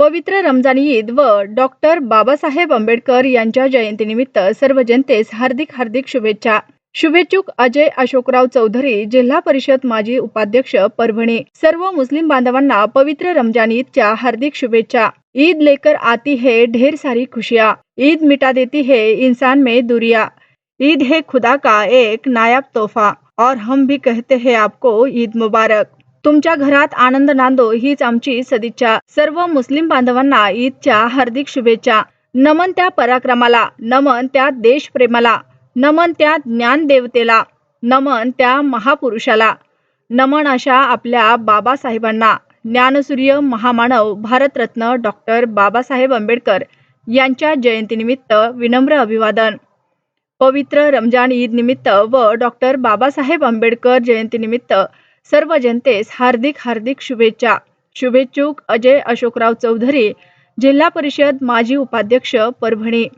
पवित्र रमजान ईद व डॉक्टर बाबासाहेब आंबेडकर यांच्या जयंतीनिमित्त सर्व जनतेस हार्दिक हार्दिक शुभेच्छा. शुभेच्छुक अजय अशोकराव चौधरी जिल्हा परिषद माजी उपाध्यक्ष परभणी. सर्व मुस्लिम बांधवांना पवित्र रमजान ईदच्या हार्दिक शुभेच्छा. ईद लेकर आती है ढेर सारी खुशियाँ. ईद मिटा देती है इंसान में दूरिया. ईद है खुदा का एक नायाब तोहफा. और हम भी कहते हैं आपको ईद मुबारक. तुमच्या घरात आनंद नांदो हीच आमची सदिच्छा. सर्व मुस्लिम बांधवांना ईदच्या हार्दिक शुभेच्छा. नमन त्या पराक्रमाला नमन त्या देशप्रेमाला नमन त्या ज्ञानदेवतेला नमन त्या महापुरुषाला. नमन अशा आपल्या बाबासाहेबांना. ज्ञानसूर्य महामानव भारतरत्न डॉक्टर बाबासाहेब आंबेडकर यांच्या जयंतीनिमित्त विनम्र अभिवादन. पवित्र रमजान ईद निमित्त व डॉक्टर बाबासाहेब आंबेडकर जयंतीनिमित्त सर्व जनतेस हार्दिक हार्दिक शुभेच्छा. शुभेच्छुक अजय अशोकराव चौधरी जिल्हा परिषद माजी उपाध्यक्ष परभणी.